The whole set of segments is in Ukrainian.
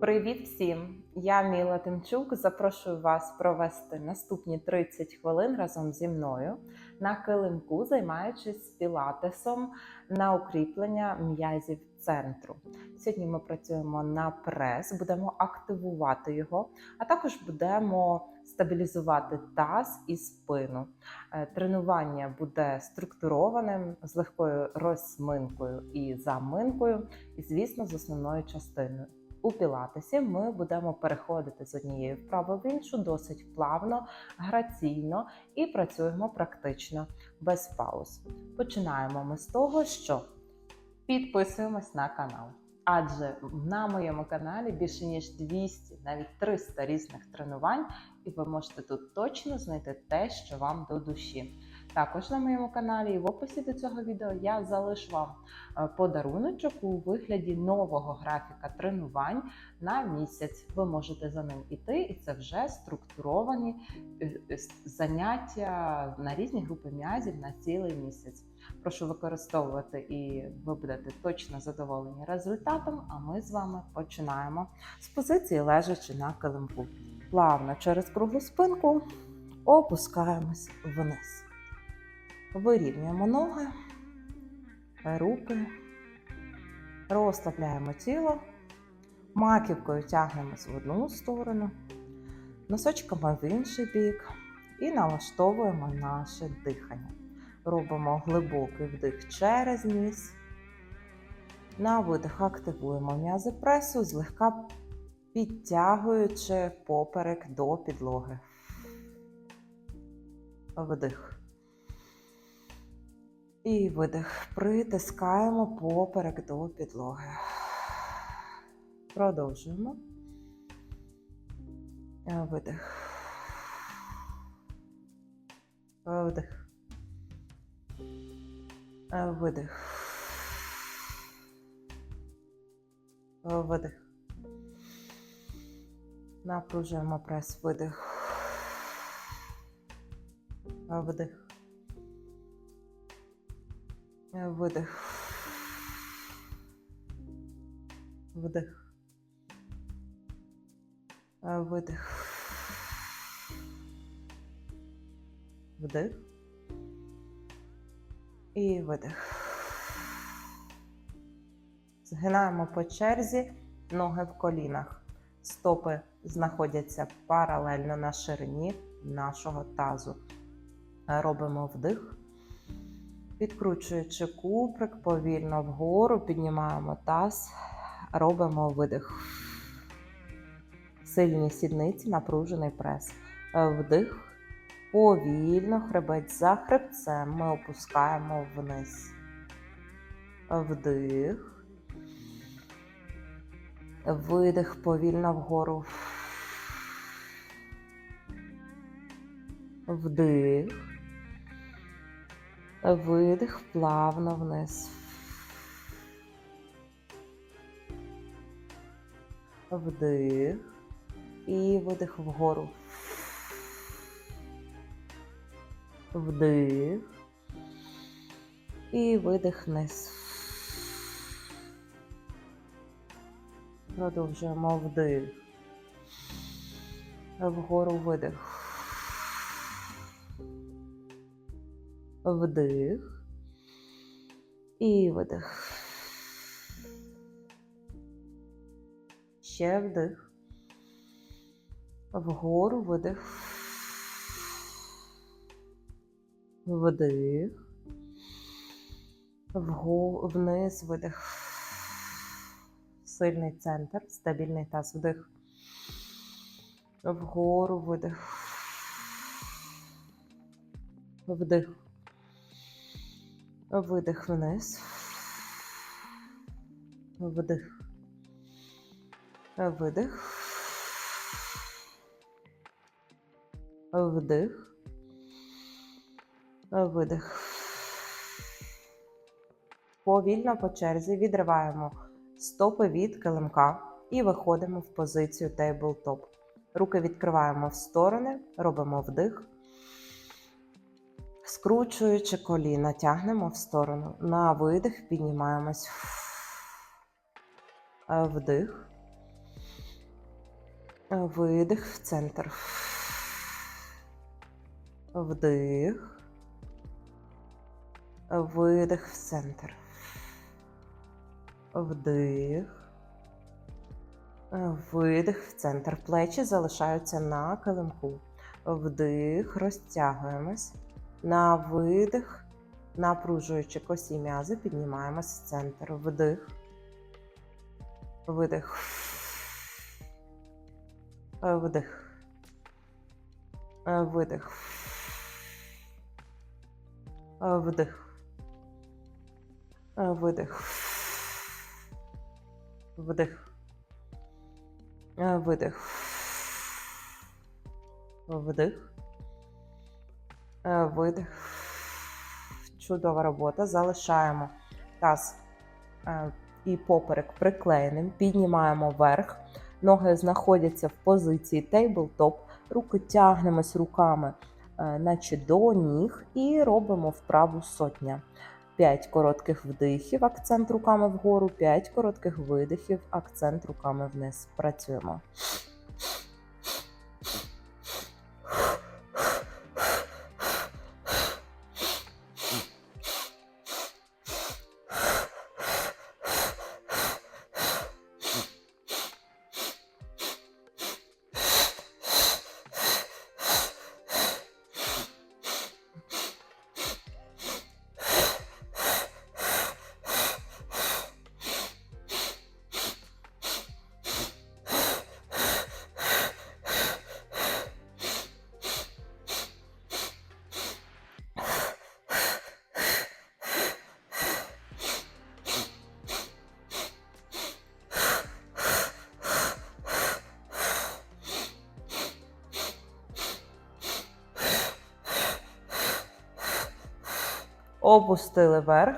Привіт всім! Я Міла Тимчук. Запрошую вас провести наступні 30 хвилин разом зі мною на килимку, займаючись пілатесом на укріплення м'язів центру. Сьогодні ми працюємо на прес, будемо активувати його, а також будемо стабілізувати таз і спину. Е, Тренування буде структурованим з легкою розминкою і заминкою, і, звісно, з основною частиною. У пілатесі ми будемо переходити з однієї вправи в іншу досить плавно, граційно і працюємо практично без пауз. Починаємо ми з того, що підписуємось на канал. Адже на моєму каналі більше ніж 200, навіть 300 різних тренувань, і ви можете тут точно знайти те, що вам до душі. Також на моєму каналі і в описі до цього відео я залишу вам е, подаруночок у вигляді нового графіка тренувань на місяць. Ви можете за ним іти, і це вже структуровані е, е, заняття на різні групи м'язів на цілий місяць. Прошу використовувати і ви будете точно задоволені результатом. А ми з вами починаємо з позиції лежачи на килимку. Плавно через круглу спинку опускаємось вниз. Вирівнюємо ноги, руки, розслабляємо тіло, маківкою тягнемось в одну сторону, носочками в інший бік і налаштовуємо наше дихання. Робимо глибокий вдих через ніс. На видих активуємо м'язи пресу, злегка підтягуючи поперек до підлоги. Вдих. І видих. Притискаємо поперек до підлоги. Продовжуємо. Видих. Вдих. Видих. Видих. Напружуємо прес. Видих. Вдих. Видих. Вдих. Видих. Вдих. І видих. Згинаємо по черзі ноги в колінах. Стопи знаходяться паралельно на ширині нашого тазу. Робимо вдих. Підкручуючи куприк, повільно вгору, піднімаємо таз, робимо видих. Сильні сідниці, напружений прес. Вдих. Повільно, хребець за хребцем ми опускаємо вниз. Вдих. Видих повільно вгору. Вдих. Видих плавно вниз. Вдих. І видих вгору. Вдих. І видих вниз. Продовжуємо вдих. Вгору видих. Вдих. І видих. Ще вдих. Вгору видих. Вдих. Вго... Вниз видих. Сильний центр, стабільний таз вдих. Вгору видих. Вдих. Видих вниз. Вдих. Видих. Вдих. Видих. Повільно по черзі відриваємо стопи від килимка і виходимо в позицію тейблтоп. Руки відкриваємо в сторони, робимо вдих. Скручуючи коліна, тягнемо в сторону. На видих піднімаємось. Вдих. Видих в центр. Вдих. Видих в центр. Вдих. Видих в центр. Плечі залишаються на килимку. Вдих, розтягуємось. На видих, напружуючи косі м'язи, піднімаємось в центр. Вдих. Видих. Вдих. Видих. Вдих. Видих. Вдих. Видих. Вдих. Видих. Чудова робота. Залишаємо таз е, і поперек приклеєним. Піднімаємо вверх. Ноги знаходяться в позиції тейблтоп. Руки тягнемось руками, е, наче до ніг, і робимо вправу сотня. 5 коротких вдихів, акцент руками вгору, 5 коротких видихів, акцент руками вниз. Працюємо. Опустили вверх,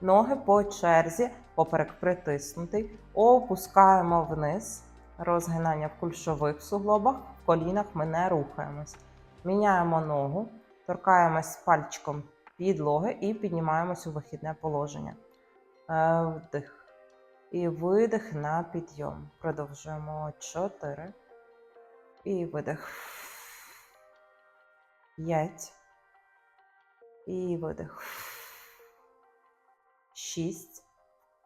ноги по черзі, поперек притиснутий. Опускаємо вниз, розгинання в кульшових суглобах, в колінах ми не рухаємось. Міняємо ногу, торкаємось пальчиком підлоги і піднімаємось у вихідне положення. Е, Вдих. І видих на підйом. Продовжуємо 4. І видих. 5. І видих. Шість.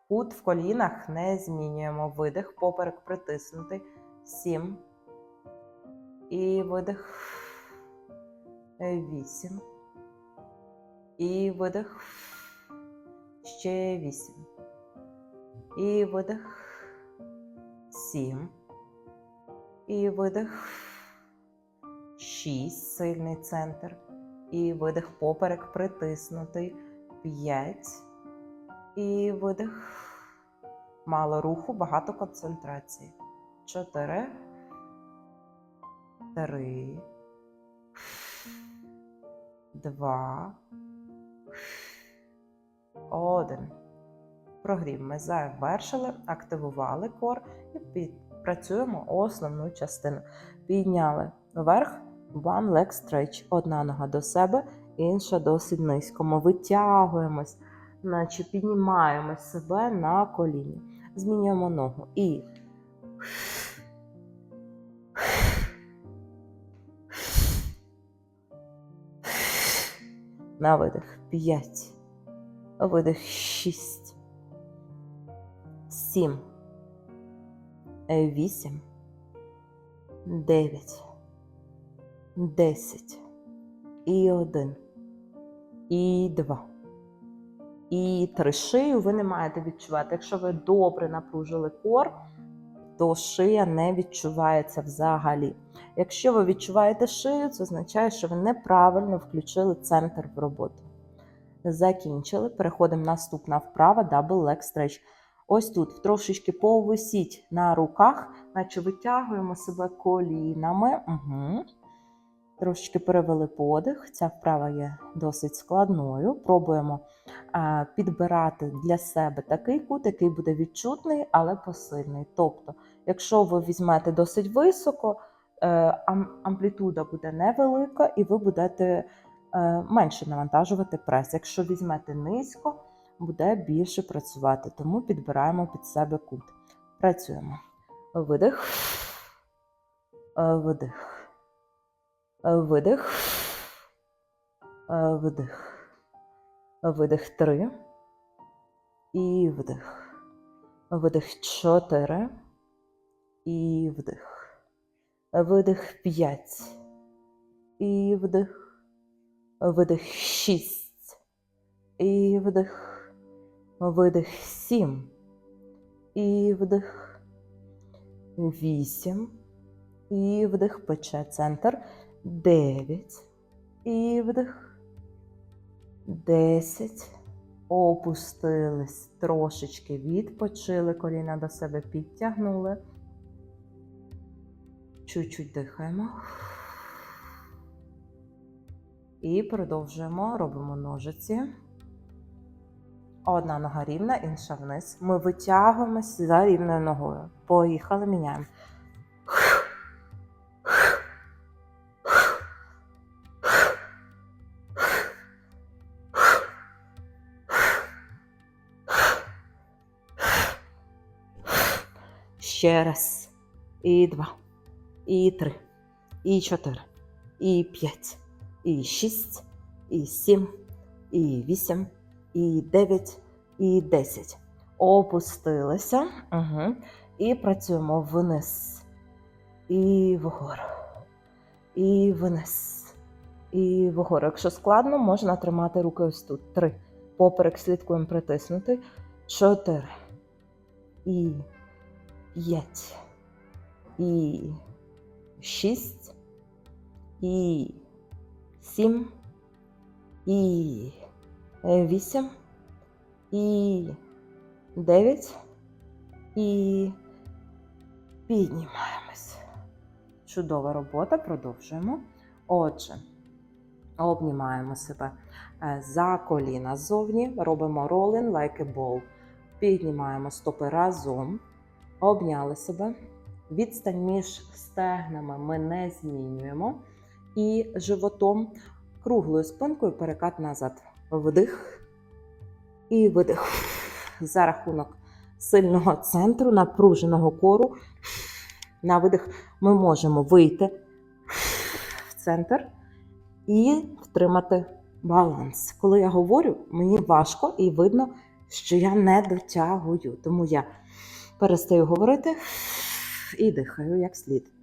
Кут в колінах не змінюємо. Видих, поперек притиснутий. Сім. І видих. Вісім. І видих. Ще вісім. І видих. Сім. І видих. Шість. Сильний центр. І видих поперек притиснутий. П'ять. І видих. Мало руху, багато концентрації. Чотири. Три. Два. Один. Прогрів. Ми завершили, активували кор і підпрацюємо основну частину. Підняли вверх. One leg stretch. Одна нога до себе, інша досить низько. Ми витягуємось, наче піднімаємо себе на коліні. Змінюємо ногу. І на видих. П'ять. Видих. Шість. Сім. Вісім. Дев'ять. Десять. І один. І два. І три. Шию ви не маєте відчувати. Якщо ви добре напружили кор, то шия не відчувається взагалі. Якщо ви відчуваєте шию, це означає, що ви неправильно включили центр в роботу. Закінчили. Переходимо наступна вправа Double Leg Stretch. Ось тут трошечки повисіть на руках, наче витягуємо себе колінами. Угу. Трошечки перевели подих. Ця вправа є досить складною. Пробуємо підбирати для себе такий кут, який буде відчутний, але посильний. Тобто, якщо ви візьмете досить високо, е, амплітуда буде невелика, і ви будете е, менше навантажувати прес. Якщо візьмете низько, буде більше працювати. Тому підбираємо під себе кут. Працюємо. Видих. Вдих. Е, Видих. Е, Вдих. Видих три. І вдих. Видих чотири. І вдих. Видих п'ять. І вдих. Видих шість. І вдих. Видих сім. І вдих. Вісім. І вдих пече центр. Дев'ять. І вдих. Десять. Опустились. Трошечки відпочили. Коліна до себе підтягнули. Чуть-чуть дихаємо. І продовжуємо. Робимо ножиці. Одна нога рівна, інша вниз. Ми витягуємось за рівною ногою. Поїхали, міняємо. Ще раз. І два. І три. І чотири. І п'ять. І шість. І сім. І вісім. І дев'ять. І десять. Опустилися. Угу. І працюємо вниз. І вгору. І вниз. І вгору. Якщо складно, можна тримати руки ось тут. Три. Поперек слідкуємо притиснути. Чотири. І п'ять. І шість. І сім. І вісім. І дев'ять. І піднімаємось. Чудова робота. Продовжуємо. Отже, обнімаємо себе е, за коліна ззовні. Робимо rolling like a. Піднімаємо стопи разом. Обняли себе. Відстань між стегнами ми не змінюємо. І животом круглою спинкою перекат назад. Вдих і видих. За рахунок сильного центру, напруженого кору. На видих ми можемо вийти в центр і втримати баланс. Коли я говорю, мені важко і видно, що я не дотягую. Тому я перестаю говорити і дихаю як слід.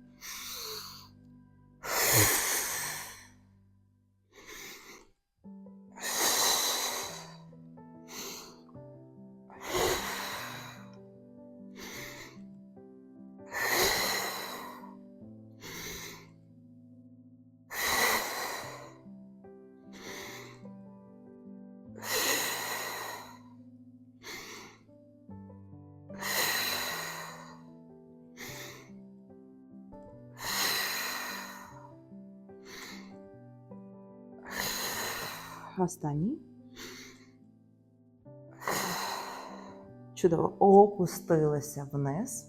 Останній. Чудово. Опустилися вниз.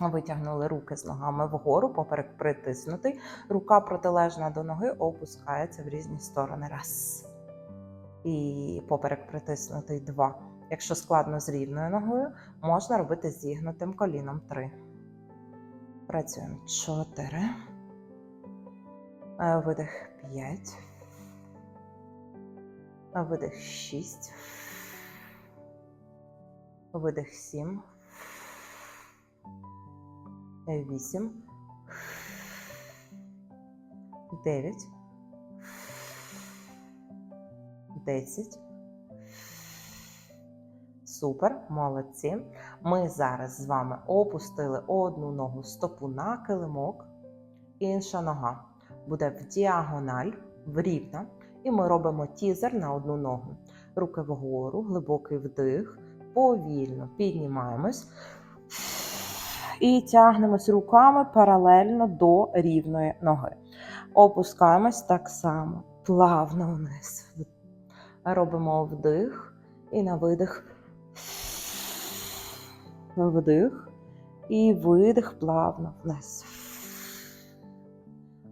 Витягнули руки з ногами вгору, поперек притиснутий. Рука протилежна до ноги опускається в різні сторони. Раз. І поперек притиснутий. Два. Якщо складно з рівною ногою, можна робити зігнутим коліном. Три. Працюємо. Чотири. Е, Видих. П'ять. Видих 6. Видих 7. 8. 9. 10. Супер, молодці. Ми зараз з вами опустили одну ногу стопу на килимок. Інша нога буде в діагональ, в рівна. І ми робимо тізер на одну ногу. Руки вгору, глибокий вдих, повільно піднімаємось і тягнемось руками паралельно до рівної ноги. Опускаємось так само, плавно вниз. Робимо вдих і на видих. Вдих і видих плавно вниз.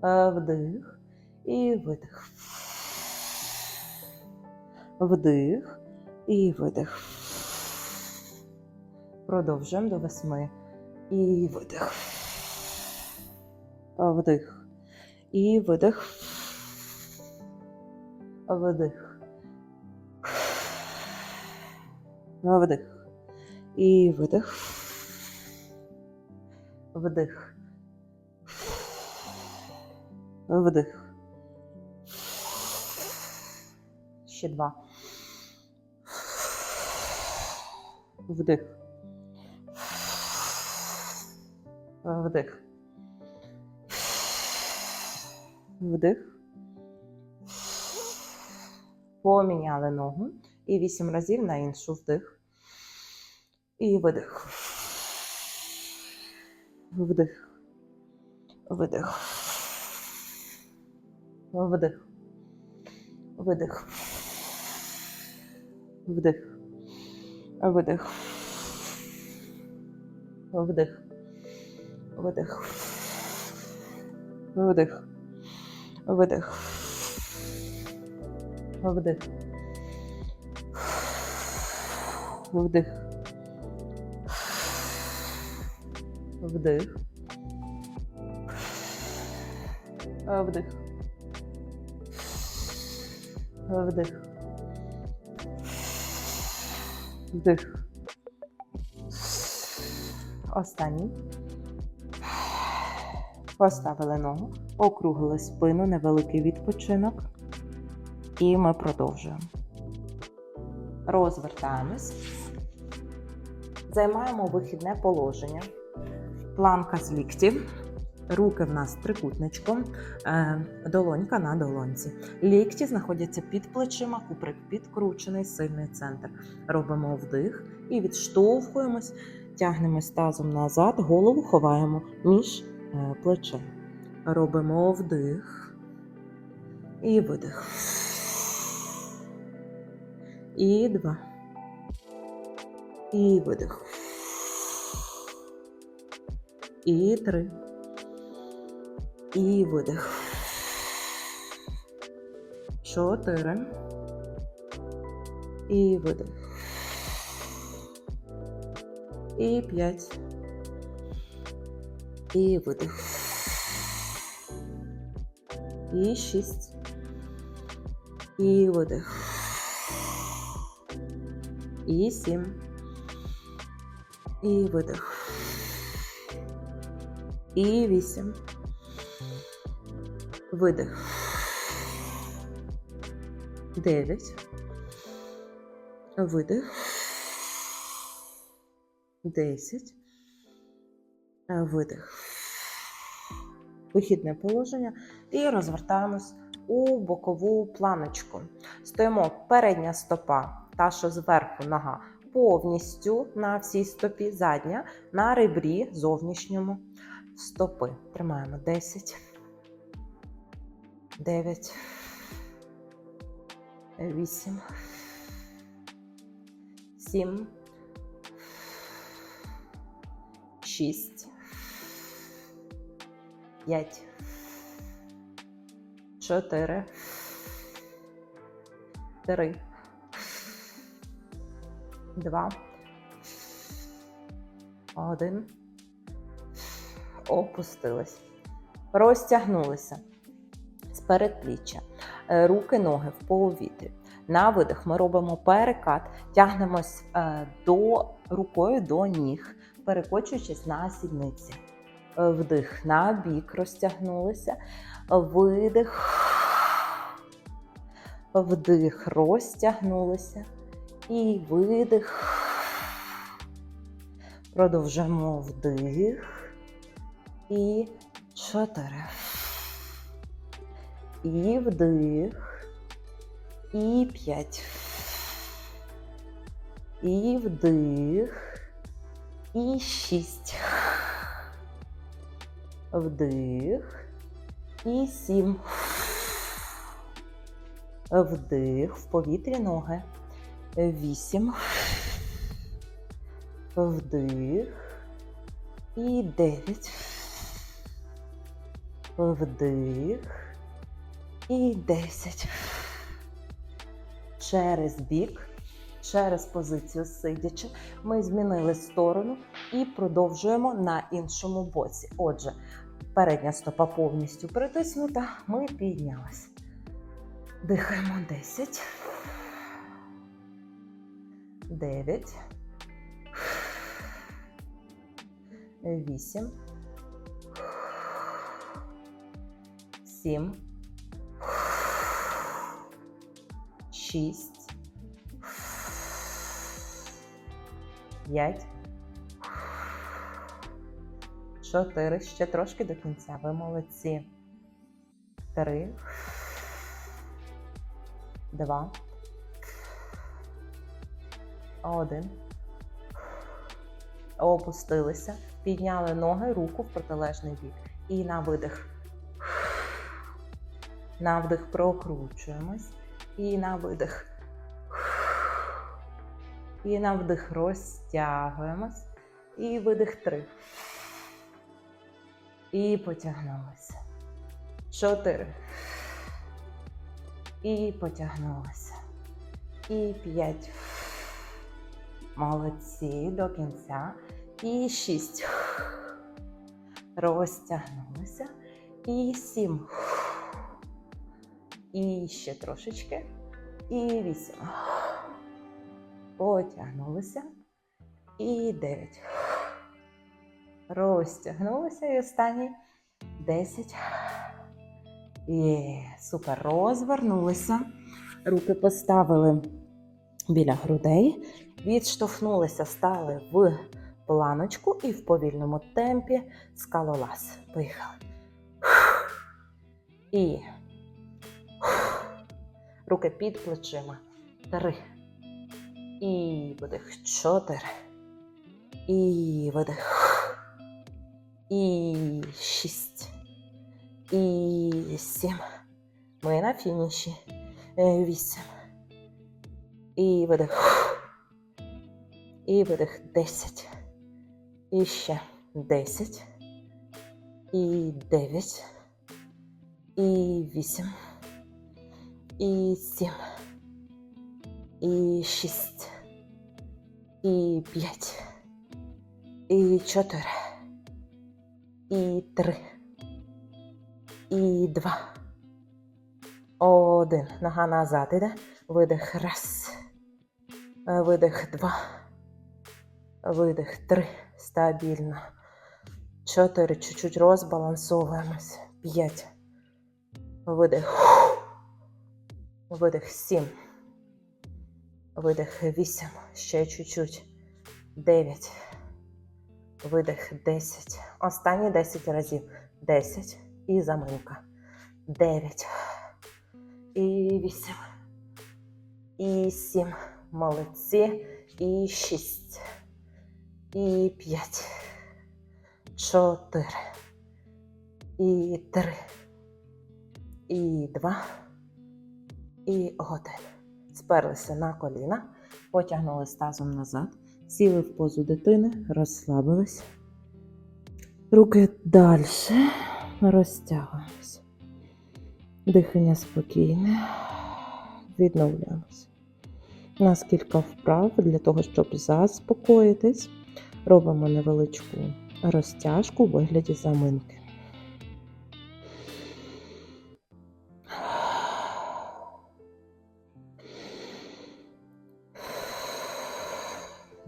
Вдих і видих. Вдих і видих. Продовжуємо до восьми. І видих. вдих. І видих. Вдих. Вдих. І видих. Вдих. Вдих. Ще два. Вдих. Вдих. Вдих. Поміняли ногу. І вісім разів на іншу вдих. І видих. Вдих. Видих. Вдих. Видих. Вдих. Видих. Вдих. Видих. Вдих. Видих. Вдих. Вдих. Вдих. Вдих. Вдих. Вдих. Останній. Поставили ногу, округлили спину, невеликий відпочинок. І ми продовжуємо. Розвертаємось. Займаємо вихідне положення. Планка з ліктів. Руки в нас трикутничком, е, долонька на долоньці. Лікті знаходяться під плечима, куприк підкручений, сильний центр. Робимо вдих і відштовхуємось, тягнемось тазом назад, голову ховаємо між е, плечей. Робимо вдих і видих. І два. І видих. І три. І видих. Чотири. І видих. І п'ять. І видих. І шість. І видих. І сім. І видих. І вісім. Видих. Дев'ять. Видих. Десять. Видих. Вихідне положення. І розвертаємось у бокову планочку. Стоїмо передня стопа, та що зверху нога, повністю на всій стопі, задня на ребрі зовнішньому стопи. Тримаємо 10. 9, 8, 7, 6, 5, 4, 3, 2, 1. Опустились. Розтягнулися передпліччя. Е, Руки, ноги в повітрі. На видих ми робимо перекат, тягнемось е, до рукою до ніг, перекочуючись на сідниці. Е, Вдих на бік, розтягнулися. Видих. Вдих, розтягнулися. І видих. Продовжуємо вдих. І чотири. І вдих. І п'ять. І вдих. І шість. Вдих. І сім. Вдих. В повітрі ноги. Вісім. Вдих. І дев'ять. Вдих. І 10. Через бік, через позицію сидячи, ми змінили сторону і продовжуємо на іншому боці. Отже, Передня стопа повністю притиснута. Ми піднялись. Дихаємо 10. 9. 8. 7. 6. 5. 4. Ще трошки до кінця. Ви молодці. 3. 2. 1. Опустилися. Підняли ноги, руку в протилежний бік. І на видих. На вдих прокручуємось. І на видих. І на вдих розтягуємось. І видих три. І потягнулися. Чотири. І потягнулися. І п'ять. Молодці до кінця. І шість. Розтягнулися. І сім. І ще трошечки. І вісім. Потягнулися. І дев'ять. Розтягнулися. І останній. Десять. Є, супер. Розвернулися. Руки поставили біля грудей. Відштовхнулися, стали в планочку і в повільному темпі скалолаз. Поїхали. І руки під плечима. Три. І видих. Чотири. І видих. І шість. І сім. Ми на фініші. Е, Вісім. І видих. І видих. Десять. І ще десять. І дев'ять. І вісім. І сім. І шість. І п'ять. І чотири. І три. І два. Один. Нога назад іде. Видих. Раз. Видих. Два. Видих. Три. Стабільно. Чотири. Чуть-чуть розбалансовуємось. П'ять. Видих. Видих. Сім. Видих. Вісім. Ще чуть-чуть. Дев'ять. Видих. Десять. Останні десять разів. Десять. І заминка. Дев'ять. І вісім. І сім. Молодці. І шість. І п'ять. Чотири. І три. І два. І один. Сперлися на коліна. Потягнули тазом назад. Сіли в позу дитини. Розслабились. Руки далі. Розтягуємося. Дихання спокійне. Відновлюємося. У нас кілька вправ для того, щоб заспокоїтись. Робимо невеличку розтяжку у вигляді заминки.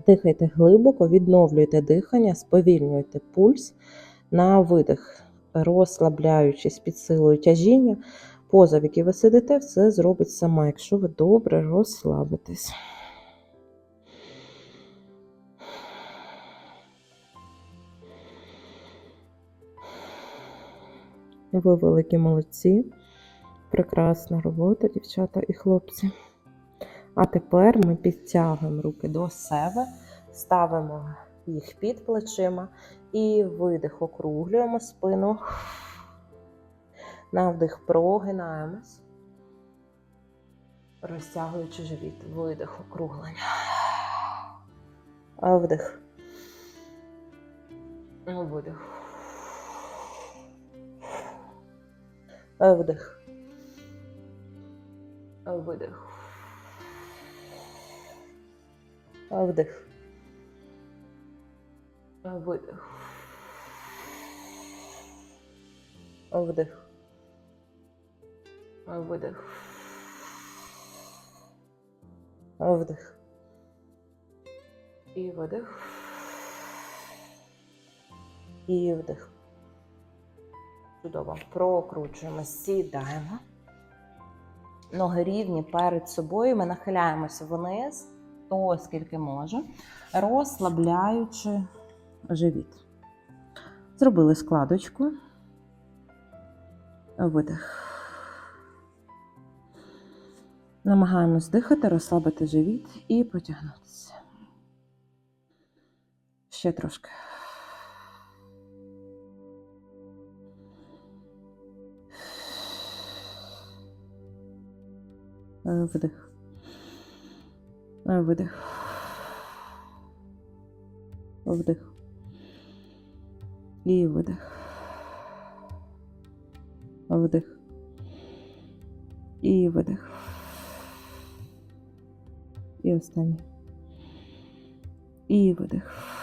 Дихайте глибоко, відновлюйте дихання, сповільнюйте пульс на видих, розслабляючись під силою тяжіння. Поза, в якій ви сидите, все зробить сама, якщо ви добре розслабитесь. Ви великі молодці. Прекрасна робота, дівчата і хлопці. А тепер ми підтягуємо руки до себе, ставимо їх під плечима і видих, округлюємо спину. На вдих прогинаємось, розтягуючи живіт. Видих, округлення. Вдих. Видих. Вдих. Видих. Вдих. Видих. Вдих. Видих. Вдих. І видих. І вдих. Чудово. Прокручуємо, сідаємо. Ноги рівні перед собою. Ми нахиляємося вниз, то скільки може, розслабляючи живіт. Зробили складочку. Видих. Намагаємось дихати, розслабити живіт і потягнутися. Ще трошки. Вдих. Видих. Вдих. І видих. Вдих. І видих. І останній. І видих.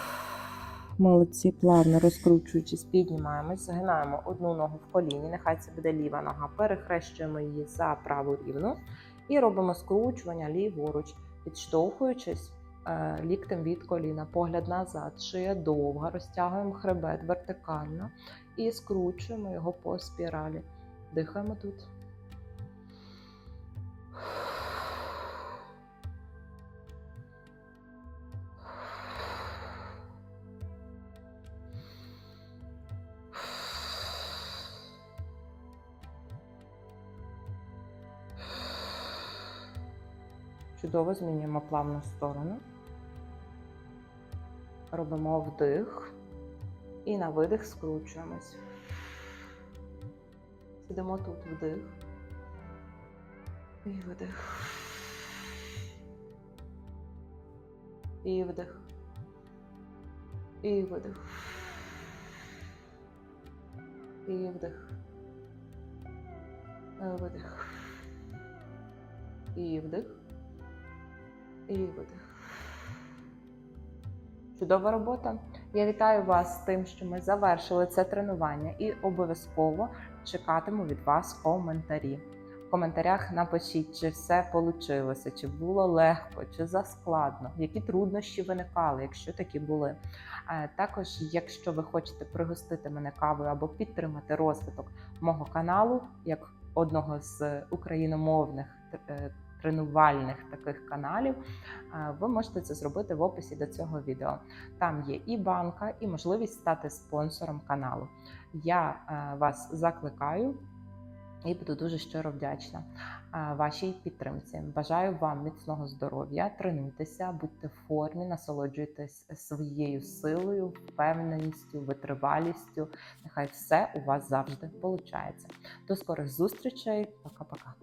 Молодці, плавно розкручуючись, піднімаємось, загинаємо одну ногу в коліні, нехай це буде ліва нога, перехрещуємо її за праву рівну і робимо скручування ліворуч, підштовхуючись е, ліктем від коліна, погляд назад, шия довга, розтягуємо хребет вертикально і скручуємо його по спіралі. Дихаємо тут. Чудово змінюємо плавну сторону. Робимо вдих і на видих скручуємось. Сидимо тут вдих. І видих. І вдих. І видих. І вдих. Видих. І вдих. І видих. Чудова робота. Я вітаю вас з тим, що ми завершили це тренування і обов'язково чекатиму від вас коментарі. В коментарях напишіть, чи все вийшло, чи було легко, чи заскладно, які труднощі виникали, якщо такі були. Е, Також, якщо ви хочете пригостити мене кавою або підтримати розвиток мого каналу, як одного з україномовних е, тренувальних таких каналів, е, ви можете це зробити в описі до цього відео. Там є і банка, і можливість стати спонсором каналу. Я е, вас закликаю і буду дуже щиро вдячна е, вашій підтримці. Бажаю вам міцного здоров'я, тренуйтеся, будьте в формі, насолоджуйтесь своєю силою, впевненістю, витривалістю. Нехай все у вас завжди виходить. До скорих зустрічей. Пока-пока.